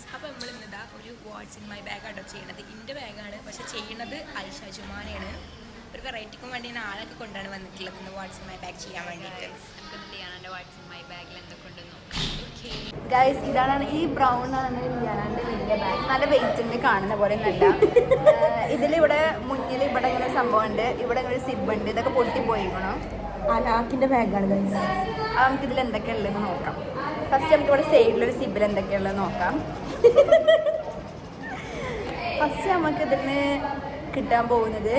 Guys അപ്പോൾ നമ്മൾ ഇന്നിതാ ഒരു what's in my bag adopt ചെയ്യണത്. എന്റെ ബാഗാണ് പക്ഷെ ചെയ്യണത് ഐഷ ജുമാനയാണ് ഒരു വെറൈറ്റിക്കും വേണ്ടി ഞാൻ ആളൊക്കെ കൊണ്ടാണ് വന്നിട്ടുള്ളത് ഇന്ന് വാട്സ് ഇൻ മൈ ബാഗ് ചെയ്യാൻ വേണ്ടിയിട്ട് ഇൻ മൈ ബാഗിൽ ഗൈസ് ഇതാണ് ഈ ബ്രൗൺ ആണ് ലിയാനാന്റെ വലിയ ബാഗ് നല്ല വെയിറ്റ് ഉണ്ട് കാണുന്ന പോലെ നല്ല. ഇതിലിവിടെ മുന്നിൽ ഇവിടെ ഇങ്ങനെ ഒരു സംഭവം ഉണ്ട് ഇവിടെ ഇങ്ങനെ സിബ് ഉണ്ട് ഇതൊക്കെ പൊട്ടി പോയിരിക്കണം അലാക്കിന്റെ ബാഗാണ് ഗൈസ് അത് നമുക്ക് ഇതിൽ എന്തൊക്കെയാ ഉള്ളതെന്ന് നോക്കാം. ഫസ്റ്റ് നമുക്ക് ഇവിടെ സൈഡിലൊരു സിബിൽ എന്തൊക്കെയാ ഉള്ളത് നോക്കാം. ഫസ്റ്റ് നമുക്ക് ഇതിന് കിട്ടാൻ പോകുന്നത്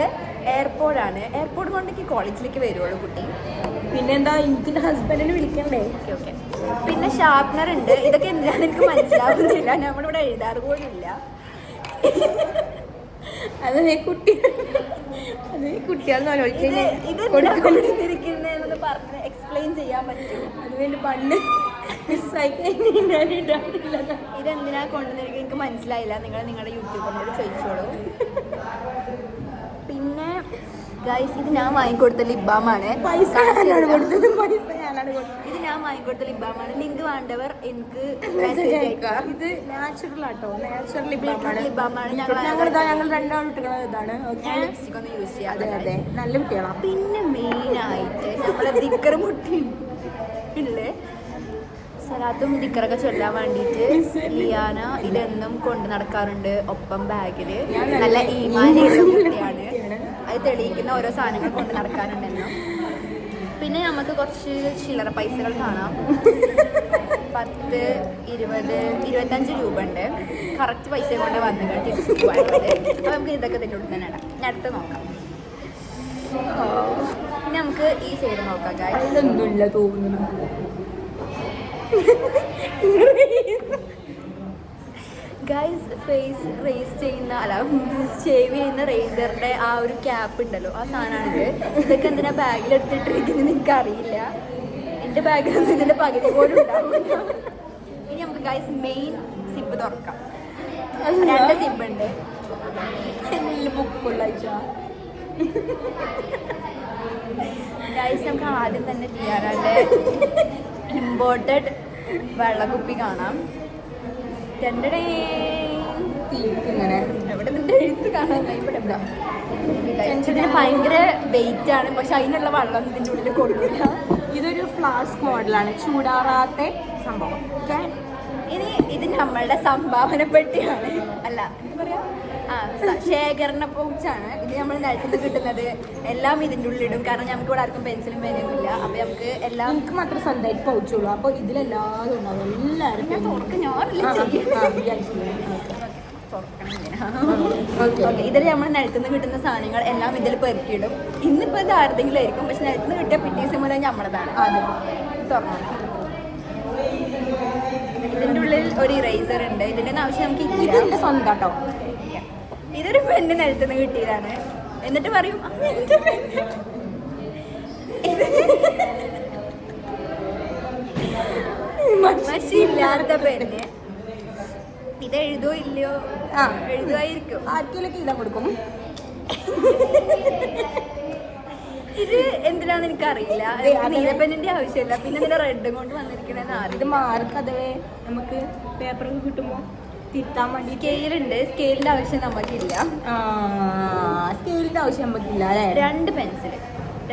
എയർപോർട്ടാണ്. എയർപോർട്ട് കൊണ്ടേക്ക് കോളേജിലേക്ക് വരുവുള്ളൂ കുട്ടി. പിന്നെന്താ എനിക്ക് ഹസ്ബൻഡിനെ വിളിക്കണ്ടേ? Okay okay. പിന്നെ ഷാർപ്നർ ഉണ്ട്. ഇതൊക്കെ എന്തിനാണ് എനിക്ക് മനസ്സിലാവുന്നില്ല. നമ്മളിവിടെ എഴുതാറ് പോലും ഇല്ല അത് കുട്ടി അത് കുട്ടിയാണെന്ന് ഇത് കൊടുത്തിരിക്കുന്നതെന്ന് പറഞ്ഞ് എക്സ്പ്ലെയിൻ ചെയ്യാൻ പറ്റും അത് വേണ്ടി പണ്ട് ഇതെന്തിനാ കൊണ്ടുവന്നിരിക്കുക എനിക്ക് മനസ്സിലായില്ല. നിങ്ങൾ നിങ്ങളുടെ യൂട്യൂബിനോട് ചോദിച്ചോളൂ. പിന്നെ ഗൈസ് ഇത് ഞാൻ വാങ്ങിക്കൊടുത്ത ലിബാമാണ് പൈസ ഞാനാണ് കൊടുത്തത്. പൈസ ഞാനാണ് കൊടുത്തത്. ഇത് ഞാൻ വാങ്ങിക്കൊടുത്ത ലിബാമാണ് ലിങ്ക് വേണ്ടവർ എനിക്ക് മെസ്സേജ് അയക്കുക ഇത് നാച്ചുറൽ ആട്ടോ. നാച്ചുറൽ ആണ്. ഞങ്ങൾ- രണ്ടാളും ഇട്ടുള്ളത് ഇതാണ്. ലിപ്സ്റ്റിക് ഒന്ന് യൂസ് ചെയ്യാം അതെ അതെ. നല്ല കുട്ടികളാണ് പിന്നെ മെയിനായിട്ട് നമ്മളെ ദിക്കർ മുട്ടി ഇല്ലേ സലാത്തും ദിക്കറൊക്കെ ചൊല്ലാൻ വേണ്ടിയിട്ട് ലിയാന ഇതെന്നും കൊണ്ട് നടക്കാറുണ്ട് ഒപ്പം ബാഗിൽ. നല്ല ഈമാനാണ്. അത് തെളിയിക്കുന്ന ഓരോ സാധനങ്ങൾ കൊണ്ട് നടക്കാറുണ്ടെന്നും. പിന്നെ നമുക്ക് കുറച്ച് ചില്ലറ പൈസകൾ കാണാം. പത്ത് ഇരുപത് ഇരുപത്തഞ്ച് രൂപ ഉണ്ട്. കറക്റ്റ് പൈസ കൊണ്ട് വന്നു പോകാനുള്ളത് അപ്പോൾ നമുക്ക് ഇതൊക്കെ ഇതിന്റെ ഉള്ളിൽ തന്നെ ഇടാം. ഞാൻ അടുത്ത് നോക്കാം. പിന്നെ നമുക്ക് ഈ സൈഡ് നോക്കാം കാര്യം തോന്നുന്നു? ഗൈസ് ഫേസ് റേസ് ചെയ്യുന്ന അല്ല ഷേവ് ചെയ്യുന്ന റേസറിന്റെ ആ ഒരു ക്യാപ്പ് ഉണ്ടല്ലോ ആ സാധനമാണിത്. ഇതൊക്കെ എന്തിനാ ബാഗിൽ എടുത്തിട്ടിരിക്കുന്നത് എനിക്ക് അറിയില്ല എന്റെ ബാഗിലൊന്നും ഇതിന്റെ പകുതി പോലും ഉണ്ടാവില്ല. ഇനി നമുക്ക് ഗൈസ് മെയിൻ സിബ് തുറക്കാം. രണ്ട് സിബ് ഉണ്ട്. ബുക്കുള്ള ഗൈസ് നമുക്ക് ആദ്യം തന്നെ ചെയ്യാറുണ്ട് ഇമ്പോർട്ടഡ് വെള്ളക്കുപ്പി കാണാം. രണ്ടടേ ഇങ്ങനെ എവിടെ നിന്റെ എഴുത്ത് കാണാൻ? ഇവിടെ ഇതിന് ഭയങ്കര വെയിറ്റ് ആണ്. പക്ഷെ അതിനുള്ള വെള്ളം ഇതിന്റെ ഉള്ളിൽ കൊടുക്കില്ല. ഇതൊരു ഫ്ലാസ്ക് മോഡലാണ് ചൂടാറാത്ത സംഭവം. ഓക്കെ ഇനി ഇത് നമ്മളുടെ സംഭാവന പെട്ടിയാണ്. അല്ല എന്താ പറയാ? ആ ശേഖരണ പൗച്ചാണ് ഇത് നമ്മൾ നിലത്തുനിന്ന് കിട്ടുന്നത്. എല്ലാം ഇതിന്റെ ഉള്ളിടും. കാരണം നമുക്ക് ഇവിടെ ആർക്കും പെൻസിലും പേനയൊന്നും ഇല്ല. അപ്പൊ നമുക്ക് എല്ലാം എനിക്ക് മാത്രം സ്വന്തമായിട്ട് പൗച്ചുള്ളൂ. അപ്പൊ ഇതിലെല്ലാതും ഉണ്ടാവും. എല്ലാവരും ഞാൻ തുറക്ക്. ഞാനല്ലേ ഇതിൽ നമ്മൾ നിലത്തുനിന്ന് കിട്ടുന്ന സാധനങ്ങൾ എല്ലാം ഇതിൽ പെറുക്കിയിടും. ഇന്നിപ്പോ ഇത് ആരുടെങ്കിലും ആയിരിക്കും. പക്ഷെ നിലത്തുനിന്ന് കിട്ടിയ പിറ്റേ ദിവസം മുതൽ നമ്മളതാണ് അതെ. തുറന്നു ഇതിന്റെ ഉള്ളിൽ ഒരു ഇറേസർ ഉണ്ട്. ഇതിന്റെ ആവശ്യം നമുക്ക് ഇതിന്റെ സ്വന്തം കേട്ടോ. ഇതൊരു പെണ്ണ് നിലത്തുനിന്ന് കിട്ടിയതാണ്. എന്നിട്ട് പറയും "ആ, എന്റെ പെണ്ണ്." മഷി ഇല്ലാത്ത പെണ്ണ്. ഇത് എഴുതോ ഇല്ലയോ? ആ. എഴുതുമായിരിക്കും ആർക്കെങ്കിലും ഇതാ കൊടുക്കും. ഇത് എന്തിനാന്ന് എനിക്ക് അറിയില്ല നീലപ്പെണ്ണിന്റെ ആവശ്യമില്ല. പിന്നെ ഇതിന്റെ റെഡും കൊണ്ട് വന്നിരിക്കണെന്ന് ഇത് മാർക്ക് അതേ നമുക്ക് പേപ്പറൊക്കെ കിട്ടുമ്പോ തിരുത്താൻ വേണ്ടി സ്കെയിലുണ്ട് സ്കെയിലിന്റെ ആവശ്യം നമുക്കില്ല സ്കെയിലിന്റെ ആവശ്യം നമുക്കില്ല അല്ലേ? രണ്ട് പെൻസിൽ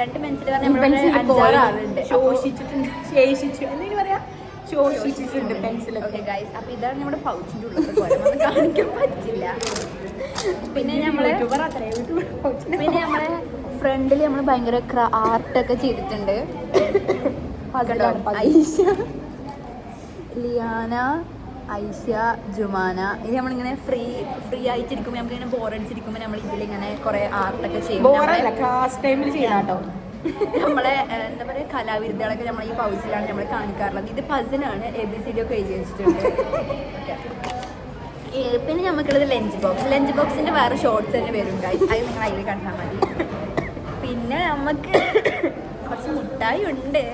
രണ്ട് പെൻസിൽ പറഞ്ഞാൽ ശോഷിച്ചിട്ടുണ്ട്. ശേഷിച്ചു. എന്തെങ്കിലും പറയാ? ശോഷിച്ചിട്ടുണ്ട് പെൻസിലൊക്കെ ഗൈസ് അപ്പൊ ഇതാണ് നമ്മുടെ പൗച്ചിന്റെ ഉള്ളത് കാണിക്കാൻ പറ്റില്ല. പിന്നെ നമ്മൾ പിന്നെ നമ്മളെ ഫ്രണ്ടിൽ നമ്മൾ ഭയങ്കര ആർട്ടൊക്കെ ചെയ്തിട്ടുണ്ട്. ഐഷ ലിയാന ഐഷ ജുമാന. ഇത് നമ്മളിങ്ങനെ ഫ്രീ ഫ്രീ ആയിട്ടിരിക്കുമ്പോൾ നമുക്കിങ്ങനെ ബോറടിച്ചിരിക്കുമ്പോൾ നമ്മൾ ഇതിലിങ്ങനെ കുറെ ആർട്ടൊക്കെ ചെയ്യും. ക്ലാസ് ടൈമിൽ കേട്ടോ. നമ്മളെ എന്താ പറയുക കലാവിരുദ്ധകളൊക്കെ നമ്മൾ ഈ പൗച്ചിലാണ് നമ്മൾ കാണിക്കാറുള്ളത്. ഇത് പസിനാണ് എ ബി സി ഡി ഒക്കെ എഴുതി വെച്ചിട്ടുണ്ട്. പിന്നെ നമുക്കുള്ളത് ലഞ്ച് ബോക്സ് ലഞ്ച് ബോക്സിന്റെ വേറെ ഷോർട്സ് തന്നെ വരും. അത് നിങ്ങൾ അതിൽ കണ്ടാൽ മതി. പിന്നെ നമുക്ക് കുറച്ച് മുട്ടായി ഉണ്ട്.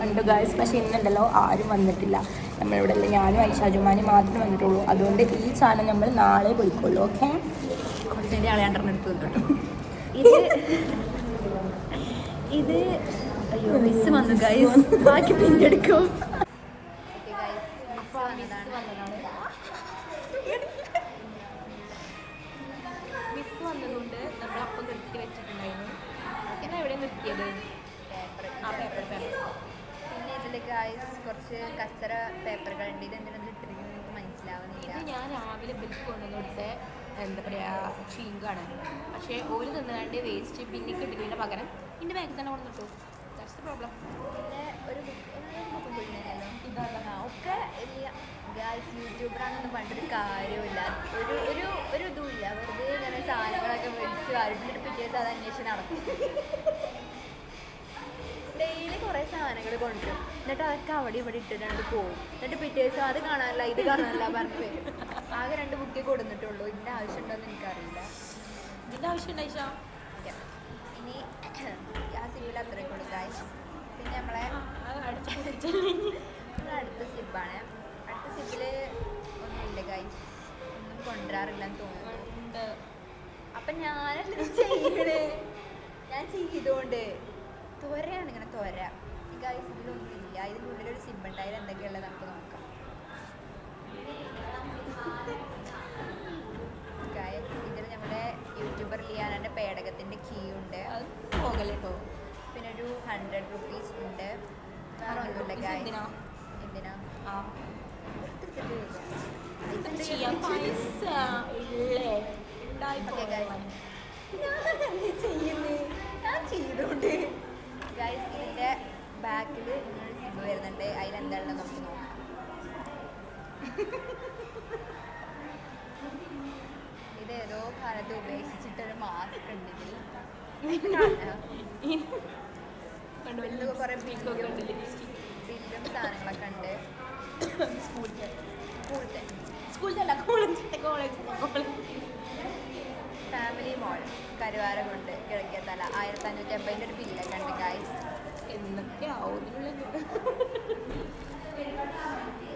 കണ്ടു ഗായ്സ് പക്ഷെ ഇന്നുണ്ടല്ലോ ആരും വന്നിട്ടില്ല. നമ്മളിവിടെ അല്ല ഞാനും ഐഷാജുമാനും മാത്രമേ വന്നിട്ടുള്ളൂ. അതുകൊണ്ട് ഈ സാധനം നമ്മൾ നാളെ വിളിക്കുള്ളൂ ഓക്കെ കുറച്ചിന്റെ എടുത്ത് ഇത് ഇത് അയ്യോ മിസ് വന്നു ഗൈസ് ബാക്കി പിന്നെ കുറച്ച് കച്ചറ പേപ്പറുകളുണ്ട്. ഇത് എന്തിനാണ് ഇട്ടിരിക്കുന്നത് എനിക്ക് മനസ്സിലാവുന്നില്ല. ഇത് ഞാൻ രാവിലെ ബിൽക്ക് കൊണ്ടുവന്ന് കൊടുത്ത എന്താ പറയുക ചീങ്കാണ്. പക്ഷേ ഒരു തിന്നാണ്ട് വേസ്റ്റ് പിന്നിക്ക് കിട്ടുന്നതിന് പകരം ഇതിന്റെ ബാഗിൽ തന്നെ കൊണ്ടുവന്നിട്ടു ദാറ്റ്സ് ദ പ്രോബ്ലം പിന്നെ ഒരു ഇതാണ്? ഒക്കെ ഗായ്സ് യൂട്യൂബറാണെന്ന് പണ്ടൊരു കാര്യമില്ല ഒരു ഒരു ഒരു ഇതുമില്ല വെറുതെ ഇങ്ങനെ സാധനങ്ങളൊക്കെ മേടിച്ച് വരുന്നിട്ട് പിറ്റേ അത് അന്വേഷിച്ച് നടക്കും. ഡെയിലി കുറേ സാധനങ്ങൾ കൊണ്ടുവരും. എന്നിട്ട് അതൊക്കെ അവിടെ ഇവിടെ ഇട്ടിട്ടാണ്ട് പോകും. എന്നിട്ട് പിറ്റേ ദിവസം അത് കാണാനല്ല ഇത് കാണാനല്ല പറഞ്ഞു വരും. ആകെ രണ്ട് ബുക്കേ കൊടുത്തിട്ടുള്ളൂ ഇതിന്റെ ആവശ്യമുണ്ടോയെന്ന് എനിക്കറിയില്ല. ഇതിന്റെ ആവശ്യം ഉണ്ടായിച്ചാ. ഇനി ആ സിബിൽ അത്രയും കൊടുക്കായി പിന്നെ നമ്മളെ അടുത്ത സിബാണ്. അടുത്ത സിബിൽ ഒന്നുമില്ല ഗൈസ് ഒന്നും കൊണ്ടുവരാറില്ലെന്ന് തോന്നുന്നു. അപ്പം ഞാനല്ല ചെയ്യണേ? ഞാൻ ചെയ്തോണ്ട്. ത്വരയാണ് ഇങ്ങനെ ത്വര ഗൈസ് ഇതിലൊന്നും ഇല്ല. ഇതിന്റെ ഉള്ളിലൊരു സിബ് ഉണ്ടായാലും എന്തൊക്കെയുള്ളത് നമുക്ക് നോക്കാം. ഗൈസ് ഇതിൽ നമ്മുടെ യൂട്യൂബർ ലിയാനന്റെ പേടകത്തിന്റെ കീ ഉണ്ട്. അത് പോകലിട്ടോ പിന്നെ ഒരു ഹൺഡ്രഡ് റുപ്പീസ് ഉണ്ട്. വേറെ ഒന്നുമില്ല ഗൈസ് എന്തിനാ? ഞാനല്ലേ ചെയ്യുന്നേ? ഞാൻ ചെയ്തോണ്ട്. ഗൈസ് ഇതിന്റെ ബാക്കിൽ ഇങ്ങനെ സിബ് വരുന്നുണ്ട്. അതിലെന്താണെന്ന് നമുക്ക് നോക്കാം. ഇത് ഏതോ കാലത്ത് ഉപേക്ഷിച്ചിട്ടൊരു മാസ്ക് ഉണ്ട് ഇതിൽ കുറേ ബില്ലും സാധനങ്ങളൊക്കെ ഉണ്ട്. സ്കൂളിൽ സ്കൂളിലല്ല college family mall Karuvarakundu Kizhakkethala. ആയിരത്തി അഞ്ഞൂറ്റി അമ്പതിന്റെ ഒരു ബില്ലൊക്കെ ഉണ്ട് ഗൈസ് എന്തൊക്കെയാവും ഇതിനുള്ളിൽ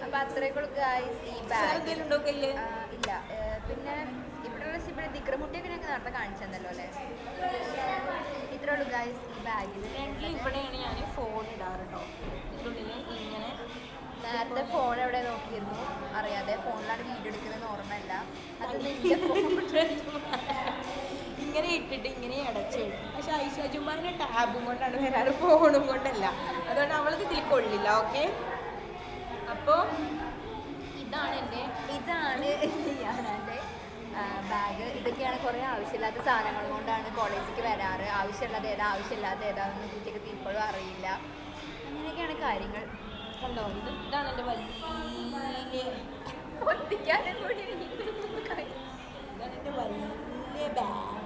അപ്പൊ അത്രയൊക്കെ ഗൈസ് ഈ ബാഗ് ഇല്ല. പിന്നെ ഇവിടെ ഉള്ള ദിക്രമുട്ടിയൊക്കെ ഞങ്ങൾക്ക് നേരത്തെ കാണിച്ചെന്നല്ലോ അല്ലേ? ഇത്രേ ഉള്ളൂ ഗൈസ് ഈ ബാഗിൽ ഇവിടെയാണ് ഞാൻ ഫോൺ ഇതിനുള്ളിൽ ഇങ്ങനെ നേരത്തെ ഫോൺ എവിടെ നോക്കിയിരുന്നു? അറിയാതെ ഫോണിലാണ് വീഡിയോ എടുക്കുന്നത് ഓർമ്മയല്ല. അത് നിന്റെ ഫോൺ ഇട്ടിട്ട് ഇങ്ങനെ അടച്ചു പക്ഷെ ഐഷ ടാബും കൊണ്ടാണ് വരാറ് ഫോണും കൊണ്ടല്ല. അതുകൊണ്ട് അവൾക്ക് ഇതിൽ കൊള്ളില്ല ഓക്കെ? അപ്പോൾ ഇതാണ് എന്റെ ഇതാണ് ബാഗ്. ഇതൊക്കെയാണ് കുറേ ആവശ്യമില്ലാത്ത സാധനങ്ങൾ കൊണ്ടാണ് കോളേജിലേക്ക് വരാറ്. ആവശ്യമുള്ളത് ഏതാ ആവശ്യമില്ലാത്ത ഏതാണെന്ന് കുട്ടിക്ക് ഇപ്പോഴും അറിയില്ല. അങ്ങനെയൊക്കെയാണ് കാര്യങ്ങൾ. കണ്ടോ? ഇത് ഇതാണ് എന്റെ വലിയ പൊട്ടിക്കാനും കൂടി ഇതാണ് എന്റെ വലിയ ബാഗ്.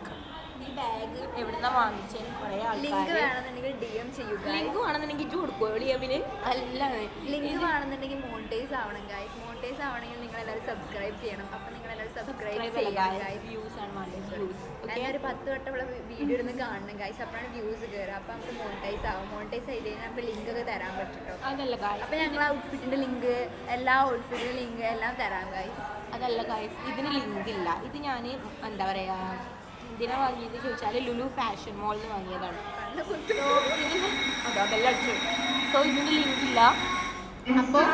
ബാഗ് എവിടുന്നാ വാങ്ങിച്ചതിന് കുറേ ലിങ്ക് ആൾക്കാർ വേണമെന്നുണ്ടെങ്കിൽ ഡി എം ചെയ്യുക. ലിങ്ക് വേണമെന്നുണ്ടെങ്കിൽ ഇജ്ജ് കൊടുക്കുമോ എളിയമ്മിന് അല്ല ലിങ്ക് വേണമെന്നുണ്ടെങ്കിൽ മോണിറ്റൈസ് ആവണം ഗൈസ് മോണിറ്റൈസ് ആവണമെങ്കിൽ നിങ്ങൾ എല്ലാവരും സബ്സ്ക്രൈബ് ചെയ്യണം. അപ്പൊ നിങ്ങൾ എല്ലാവരും സബ്സ്ക്രൈബ് ചെയ്യണം ഗൈസ് വ്യൂസ് ആണ് വേണ്ടത് വ്യൂസ് ഓക്കെ ഞാനൊരു പത്ത് വട്ടമുള്ള വീഡിയോ ഇരുന്ന് കാണണം ഗൈസ് അപ്പോഴാണ് വ്യൂസ് കയറുക അപ്പൊ നമുക്ക് മോണിറ്റൈസ് ആവും. മോണിറ്റൈസ് ചെയ്ത് കഴിഞ്ഞാൽ നമുക്ക് ലിങ്ക് ഒക്കെ തരാൻ പറ്റും കേട്ടോ അതല്ല ഗായ്സ് അപ്പം ഞങ്ങൾ ഔട്ട്ഫിറ്റിന്റെ ലിങ്ക് എല്ലാ ഔട്ട്ഫിറ്റിന്റെ ലിങ്ക് എല്ലാം തരാം ഗൈസ് അതല്ല ഗായ്സ് ഇതിന് ലിങ്ക് ഇല്ല. ഇത് ഞാൻ എന്താ പറയാ എന്തിനാ വാങ്ങിയത് ചോദിച്ചാൽ ലുലു ഫാഷൻ മോളിൽ നിന്ന് വാങ്ങിയതാണ് സോ ഇതിന് ലിങ്ക് ഇല്ല. അപ്പോൾ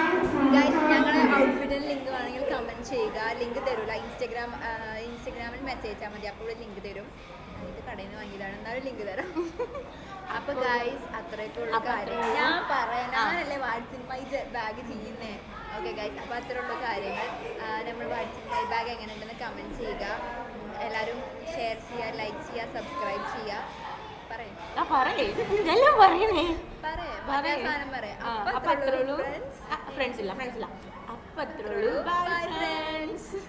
ഗൈസ് ഞങ്ങളെ ഔട്ട്ഫിറ്റിന് ലിങ്ക് വേണമെങ്കിൽ കമന്റ് ചെയ്യുക. ലിങ്ക് തരൂല. ഇൻസ്റ്റഗ്രാം ഇൻസ്റ്റഗ്രാമിൽ മെസ്സേജ് അയച്ചാൽ മതി. അപ്പോൾ ലിങ്ക് തരും. ഇത് കടയിൽ നിന്ന് വാങ്ങിയതാണ്. എന്നാലും ലിങ്ക് തരാം. അപ്പോൾ ഗൈസ് അത്രയൊക്കെ ഉള്ള അപ്പൊ കാര്യം. ഞാൻ പറയാനല്ലേ വാട്സിൻ മൈ ബാഗ് ചെയ്യുന്നേ. ഓക്കെ ഗൈസ് അപ്പോൾ അത്രയുള്ള കാര്യങ്ങൾ. നമ്മൾ വാട്സപ്പ് ബാഗ് എങ്ങനെയുണ്ടെന്ന് കമന്റ് ചെയ്യുക. എല്ലാവരും ഷെയർ ചെയ്യുക ലൈക്ക് ചെയ്യുക സബ്സ്ക്രൈബ് ചെയ്യുക. പറയും. ആ പറയേ. എല്ലാം പറയണേ. അപ്പൊ അത്രേ ഉള്ളൂ ഫ്രണ്ട്സ് ഇല്ല ഫ്രണ്ട്സ് ഇല്ല. അപ്പൊ അത്രേ ഉള്ളൂ. ഫ്രണ്ട്സ്